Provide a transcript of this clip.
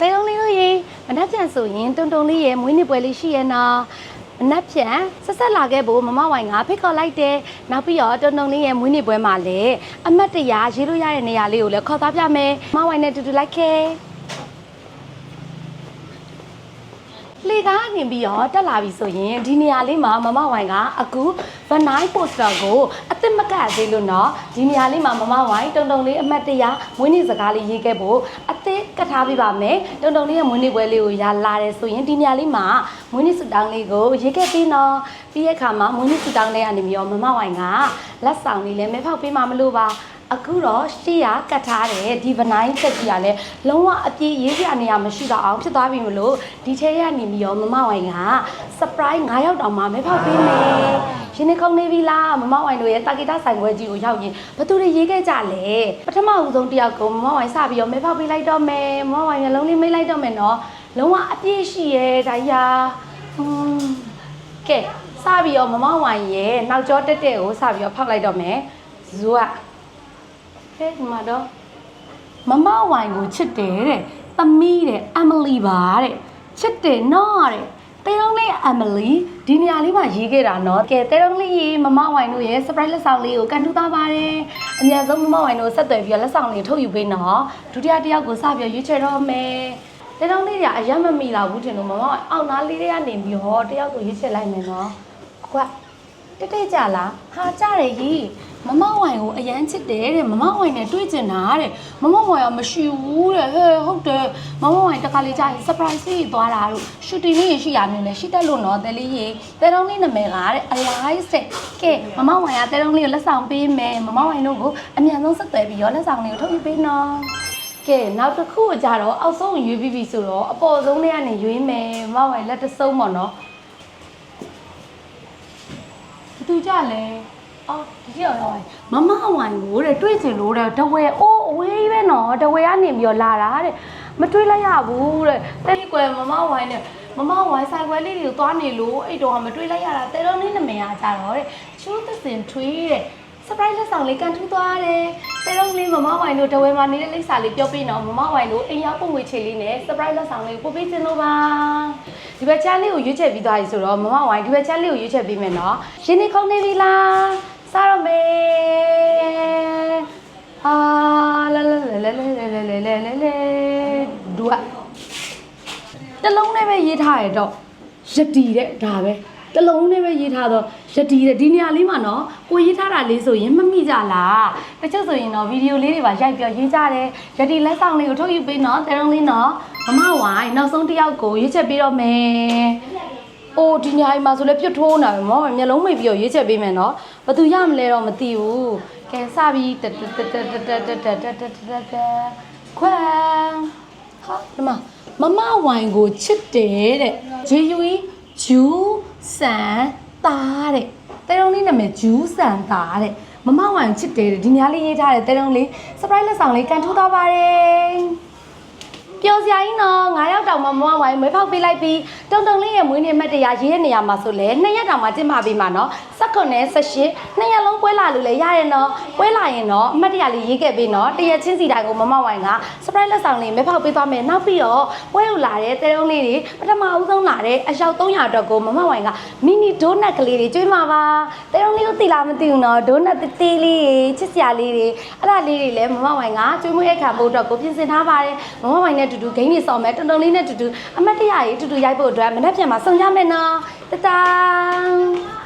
တဲုံလေးတို့ရေမနှက်ပြန်ဆိုရင်တုံတုံလေးရေမွေးနေ့ပွဲလေးရှိရဲ့နော်မနှက်ပြန်ဆက်ဆက်လာခဲ့ဖို့မမဝိုင်ကဖိတ်ခေါ်လိုက်တယ်နောက်ပြီးတော့တုံတုံလေးရဲ့မွေးနေ့ပွဲမှာလည်းအမတ်တရာရေးလို့ရတဲ့နေရာလေးကိုလည်းခေါ်သားပြမယ်မမဝိုင်နဲ့တူတူလိုက်ခဲ့လေကားနေပြီးတော့တက်လာပြီဆိုရင်ဒီနေရာလေးမှာမမဝိုင်ကအခု ဗနိုင်းပိုစတာကိုအစ်စ်မကတ်သေးလို့နော်ဒီနေရာလေးမှာမမဝိုင်တုံတုံလေးအမှတ်တရမွေးနေ့စကားလေးရေးခဲ့ဖို့အစ်စ်ကတ်ထားပေးပါမယ်တုံတုံလေးရဲ့မွေးနေ့ပွဲလေးကိုရလာတယ်ဆိုရင်ဒီနေရာလေးမှာမွေးနေ့စတောင်းလေးကိုရေးခဲ့ပြီးနော်ပြီးရဲ့အခါမှာမွေးနေ့စတောင်းလေးကနေပြီးတော့မမဝိုင်ကလက်ဆောင်လေးလည်းမဲဖောက်ပေးမှမလို့ပါ အခုတော့ရှေ့ရကတ်ထားတယ်ဒီဗနိုင်းချက်ကြီးကလည်းလုံးဝအပြည့်ရေးစရာနေရာမရှိတော့အောင်ဖြစ်သွားပြီမလို့ဒီထဲရနေပြီးတော့မမဝိုင်က surprise 9ရောက်တောင်မှမဲဖောက်ပေးမယ်ရှင်နေခုံနေပြီလားမမဝိုင်တို့ရဲ့တာဂီတာဆိုင်ပွဲကြီးကိုရောက်ရင်ဘသူတွေရေးခဲ့ကြလဲပထမဦးဆုံးတယောက်ကိုမမဝိုင်စပြီးတော့မဲဖောက်ပေးလိုက်တော့မယ်မမဝိုင်မျက်လုံးလေးမိတ်လိုက်တော့မယ်နော်လုံးဝအပြည့်ရှိရဲ့ဒါကြီးဟာဟွန်းကဲစပြီးတော့မမဝိုင်ရဲ့နောက်ကျောတက်တဲ့ကိုစပြီးတော့ဖောက်လိုက်တော့မယ်ဇူက ကဲဒီမှာတော့မမဝိုင်ကိုချစ်တယ်တဲ့သမီးတဲ့အမလီပါတဲ့ချစ်တယ်နော်တဲ့တဲတုံးလေးအမလီဒီနေရာလေးမှာရေးခဲ့တာနော်ကဲတဲတုံးလေးရေမမဝိုင်တို့ရဲ့ surprise လက်ဆောင်လေးကိုကန်ထူသားပါတယ်အများဆုံးမမဝိုင်တို့ဆက်သွယ်ပြီးတော့လက်ဆောင်လေးထုတ်ယူပေးနော်ဒုတိယတစ်ယောက်ကိုစပြီးရွေးချယ်တော့မယ်တဲတုံးလေးကအယမ်းမမီလာဘူးထင်လို့မမဝိုင်အောက်သားလေးတွေကနေပြီးတော့တစ်ယောက်ကိုရွေးချယ်လိုက်မယ်နော်ကွာတက်တက်ကြလားဟာကြတယ်ကြီး မမဝိုင်ကိုအရန်ချစ်တယ်တဲ့မမဝိုင်နဲ့တွေ့ကျင်တာတဲ့မမဝိုင်ကမရှိဘူးတဲ့ဟဲ့ဟုတ်တယ်မမဝိုင်တခါလေးကြာရင် surprise ကြီးသွားတာတို့ shooting လေးရှိရမျိုးလဲရှိတတ်လို့နော်တဲလေးကြီးတဲတုံးလေးနာမည်ကတဲ့ alive တဲ့ကဲမမဝိုင်ကတဲတုံးလေးကိုလက်ဆောင်ပေးမယ်မမဝိုင်တို့ကိုအမြန်ဆုံးဆက်သွယ်ပြီးရောလက်ဆောင်လေးကိုထုတ်ယူပေးနော်ကဲနောက်တစ်ခုကကြတော့အောက်ဆုံးရွေးပြီးပြီဆိုတော့အပေါ်ဆုံးလေးကနေရွေးမယ်မမဝိုင်လက်တစ်စုံပေါ့နော်ဘသူကြလဲ အော်ဒီကြောက်ရောက်မမဝိုင်ကိုတဲ့တွေ့ချင်လို့တဲ့တဝဲအိုးအဝေးပဲနော်တဝဲကနေပြီးတော့လာတာတဲ့မတွေ့လိုက်ရဘူးတဲ့တဲ့ကွယ်မမဝိုင်နဲ့မမဝိုင်ဆိုင်ခွဲလေးတွေကိုသွားနေလို့အဲ့တော့မတွေ့လိုက်ရတာတဲတော့လေးနမည်အားကြတော့တဲ့ချူးသစင်ထွေးတဲ့ surprise လက်ဆောင်လေးကန်ထူးသွားတယ်တဲတော့လေးမမဝိုင်တို့တဝဲမှာနေတဲ့လိပ်စာလေးပြောပြနော်မမဝိုင်တို့အိမ်ရောက်ပုံငွေချေလေးနဲ့ surprise လက်ဆောင်လေးကိုပို့ပေးခြင်းလို့ပါဒီဘက်ချမ်းလေးကိုရွေးချယ်ပြီးသွားပြီဆိုတော့မမဝိုင်းဒီဘက်ချမ်းလေးကိုရွေးချယ်ပြီးမယ်နော်ရင်းနေခုံနေပြီလားစားရမယ်အာလာလာလာလာလာလာလာလာလာလာဒူအတလုံးနဲ့ပဲရေးထားရတော့ယတီတဲ့ဒါပဲ တလုံးနဲ့ပဲရေးထားတော့ယတီတဲ့ဒီနေရာလေးမှာနော်ကိုရေးထားတာလေးဆိုရင်မမိကြလားတချို့ဆိုရင်တော့ဗီဒီယိုလေးတွေပါရိုက်ပြရေးကြတယ်ယတီလက်ဆောင်လေးကိုထုတ်ယူပေးနော်တဲလုံးလေးနော်မမဝိုင်းနောက်ဆုံးတစ်ယောက်ကိုရွေးချက်ပေးတော့မယ်အိုးဒီညာကြီးမှာဆိုလဲပြတ်ထိုးနေတာပဲမောမျက်လုံးမိတ်ပြီးတော့ရွေးချက်ပေးမယ်နော်ဘသူရမလဲတော့မသိဘူးကဲစပြီးတတတတတတတတတတတခွန်းဟာဒီမှာမမဝိုင်ကိုချစ်တယ်တဲ့ဂျေယူဂျူး ဆန်သားတဲ့တဲတုံးလေးနာမည်ဂျူးဆန်သားတဲ့မမဝိုင်ချစ်တယ်တဲ့ဒီညာလေးရေးထားတယ်တဲတုံးလေး surprise လက်ဆောင်လေးကန်ထိုးသွားပါတယ်ပျော်စရာကြီးနော်9ရောက်တောင်မှမမဝိုင်းမွေးဖောက်ပေးလိုက်ပြီး တုံတုံလေးရဲ့မွေးနေ့မတ်တရားရေးတဲ့နေရာမှာဆိုလဲ2ရက်တောင်မှကျင်းပပေးမှာနော်19နဲ့18နှစ်ရက်လုံးပွဲလာလို့လဲရရနော်ပွဲလာရင်တော့အမတ်တရားလေးရေးခဲ့ပေးနော်တရက်ချင်းစီတိုင်းကိုမမဝိုင်းက surprise လက်ဆောင်လေးမဲဖောက်ပေးသွားမယ်နောက်ပြီးတော့ပွဲကိုလာတဲ့တဲတုံးလေးတွေပထမဦးဆုံးလာတဲ့အယောက်300အတွက်ကိုမမဝိုင်းကမီနီဒိုနတ်ကလေးတွေကျွေးမှာပါတဲတုံးလေးကိုသိလားမသိဘူးနော်ဒိုနတ်တေးသေးလေးတွေချစ်စရာလေးတွေအဲ့ဒါလေးတွေလည်းမမဝိုင်းကကျွေးမွေးအခါဖို့အတွက်ကိုပြင်ဆင်ထားပါတယ်မမဝိုင်းနဲ့အတူတူဂိမ်းတွေစော်မယ်တုံတုံလေးနဲ့အတူတူအမတ်တရရေးအတူတူရိုက်ဖို့အတွက်မနေ့ပြန်မှာစုံရမယ်နော်တတန်း